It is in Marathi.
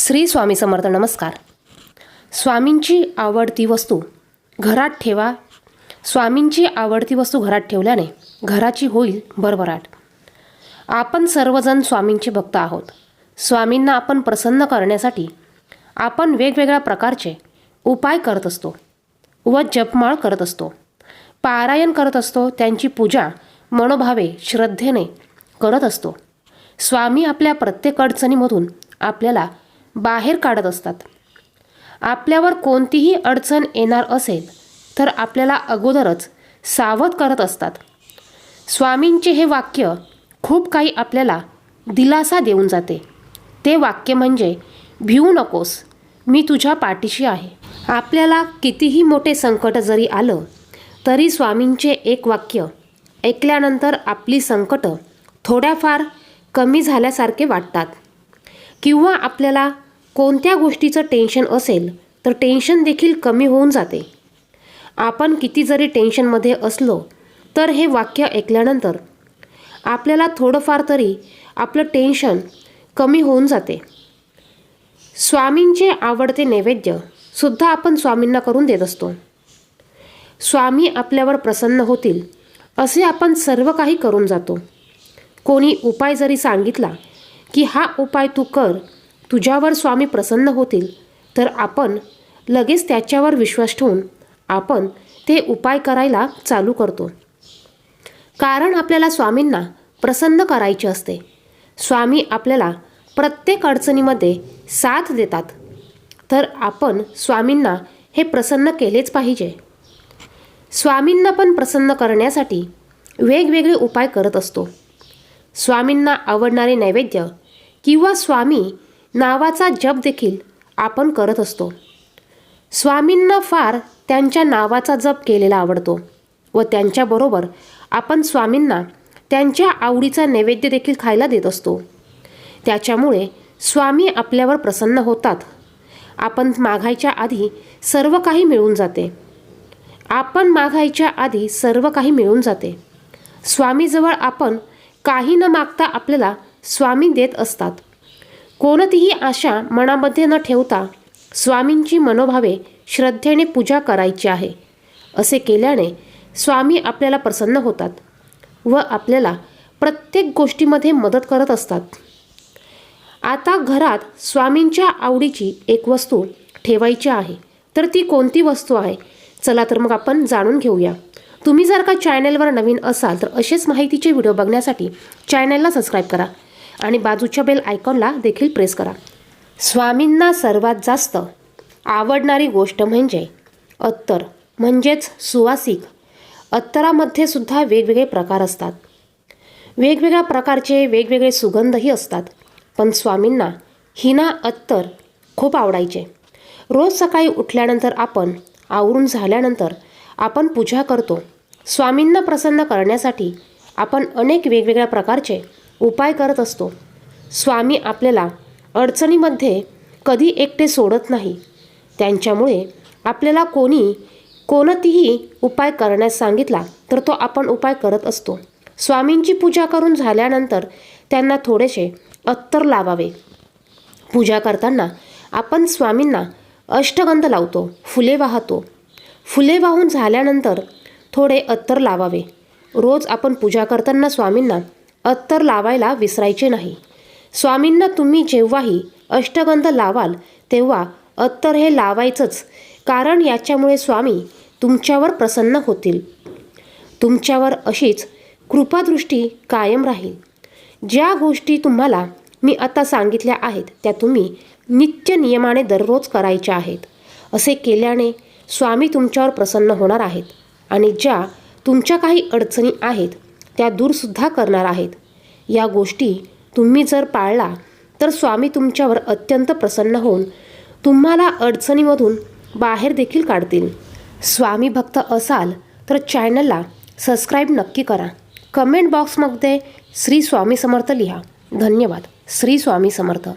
श्री स्वामी समर्थ नमस्कार. स्वामींची आवडती वस्तू घरात ठेवा. स्वामींची आवडती वस्तू घरात ठेवल्याने घराची होईल भरभराट. आपण सर्वजण स्वामींचे भक्त आहोत. स्वामींना आपण प्रसन्न करण्यासाठी आपण वेगवेगळ्या प्रकारचे उपाय करत असतो व जपमाळ करत असतो. पारायण करत असतो त्यांची पूजा मनोभावे श्रद्धेने करत असतो. स्वामी आपल्या प्रत्येक अडचणीमधून आपल्याला बाहेर काढत असतात. आपल्यावर कोणतीही अडचण येणार असेल तर आपल्याला अगोदरच सावध करत असतात. स्वामींचे हे वाक्य खूप काही आपल्याला दिलासा देऊन जाते. ते वाक्य म्हणजे भिवू नकोस मी तुझ्या पाठीशी आहे. आपल्याला कितीही मोठे संकट जरी आलं तरी स्वामींचे एक वाक्य ऐकल्यानंतर आपली संकटं थोड्याफार कमी झाल्यासारखे वाटतात. किंवा आपल्याला कोणत्या गोष्टीचं टेन्शन असेल तर टेन्शन देखील कमी होऊन जाते. आपण किती जरी टेन्शनमध्ये असलो तर हे वाक्य ऐकल्यानंतर आपल्याला थोडंफार तरी आपलं टेन्शन कमी होऊन जाते. स्वामींचे आवडते नैवेद्य सुद्धा आपण स्वामींना करून देत असतो. स्वामी आपल्यावर प्रसन्न होतील असे आपण सर्व काही करून जातो. कोणी उपाय जरी सांगितला की हा उपाय तू कर तुझ्यावर स्वामी प्रसन्न होतील तर आपण लगेच त्याच्यावर विश्वास ठेवून आपण ते उपाय करायला चालू करतो. कारण आपल्याला स्वामींना प्रसन्न करायचे असते. स्वामी आपल्याला प्रत्येक अडचणीमध्ये साथ देतात. तर आपण स्वामींना हे प्रसन्न केलेच पाहिजे. स्वामींना पण प्रसन्न करण्यासाठी वेगवेगळे उपाय करत असतो. स्वामींना आवडणारे नैवेद्य किंवा स्वामी नावाचा जप देखील आपण करत असतो. स्वामींना फार त्यांच्या नावाचा जप केलेला आवडतो व त्यांच्याबरोबर आपण स्वामींना त्यांच्या आवडीचा नैवेद्य देखील खायला देत असतो. त्याच्यामुळे स्वामी आपल्यावर प्रसन्न होतात. आपण मागायच्या आधी सर्व काही मिळून जाते. आपण मागायच्या आधी सर्व काही मिळून जाते. स्वामीजवळ आपण काही न मागता आपल्याला स्वामी देत असतात. कोणतीही आशा मनामध्ये न ठेवता स्वामींची मनोभावे श्रद्धेने पूजा करायची आहे. असे केल्याने स्वामी आपल्याला प्रसन्न होतात व आपल्याला प्रत्येक गोष्टीमध्ये मदत करत असतात. आता घरात स्वामींच्या आवडीची एक वस्तू ठेवायची आहे. तर ती कोणती वस्तू आहे? चला तर मग आपण जाणून घेऊया. तुम्ही जर का चॅनलवर नवीन असाल तर असेच माहितीचे व्हिडिओ बघण्यासाठी चॅनलला सबस्क्राईब करा आणि बाजूच्या बेल आयकॉनला देखील प्रेस करा. स्वामींना सर्वात जास्त आवडणारी गोष्ट म्हणजे अत्तर म्हणजेच सुवासिक. अत्तरामध्ये सुद्धा वेगवेगळे प्रकार असतात. वेगवेगळ्या प्रकारचे वेगवेगळे सुगंधही असतात. पण स्वामींना हिना अत्तर खूप आवडायचे. रोज सकाळी उठल्यानंतर आपण आवरून झाल्यानंतर आपण पूजा करतो. स्वामींना प्रसन्न करण्यासाठी आपण अनेक वेगवेगळ्या प्रकारचे उपाय करत असतो. स्वामी आपल्याला अडचणीमध्ये कधी एकटे सोडत नाही. त्यांच्यामुळे आपल्याला कोणी कोणतीही उपाय करण्यास सांगितला तर तो आपण उपाय करत असतो. स्वामींची पूजा करून झाल्यानंतर त्यांना थोडेसे अत्तर लावावे. पूजा करताना आपण स्वामींना अष्टगंध लावतो फुले वाहतो. फुले वाहून झाल्यानंतर थोडे अत्तर लावावे. रोज आपण पूजा करताना स्वामींना अत्तर लावायला विसरायचे नाही. स्वामींना तुम्ही जेव्हाही अष्टगंध लावाल तेव्हा अत्तर हे लावायचंच कारण याच्यामुळे स्वामी तुमच्यावर प्रसन्न होतील. तुमच्यावर अशीच कृपादृष्टी कायम राहील. ज्या गोष्टी तुम्हाला मी आता सांगितल्या आहेत त्या तुम्ही नित्य नियमाने दररोज करायच्या आहेत. असे केल्याने स्वामी तुमच्यावर प्रसन्न होणार आहेत आणि ज्या तुमच्या काही अडचणी आहेत त्या दूरसुद्धा करणार आहेत. या गोष्टी तुम्ही जर पाळला तर स्वामी तुमच्यावर अत्यंत प्रसन्न होऊन तुम्हाला अडचणीमधून बाहेर देखील काढतील. स्वामी भक्त असाल तर चॅनलला सबस्क्राईब नक्की करा. कमेंट बॉक्समध्ये श्री स्वामी समर्थ लिहा. धन्यवाद. श्री स्वामी समर्थ.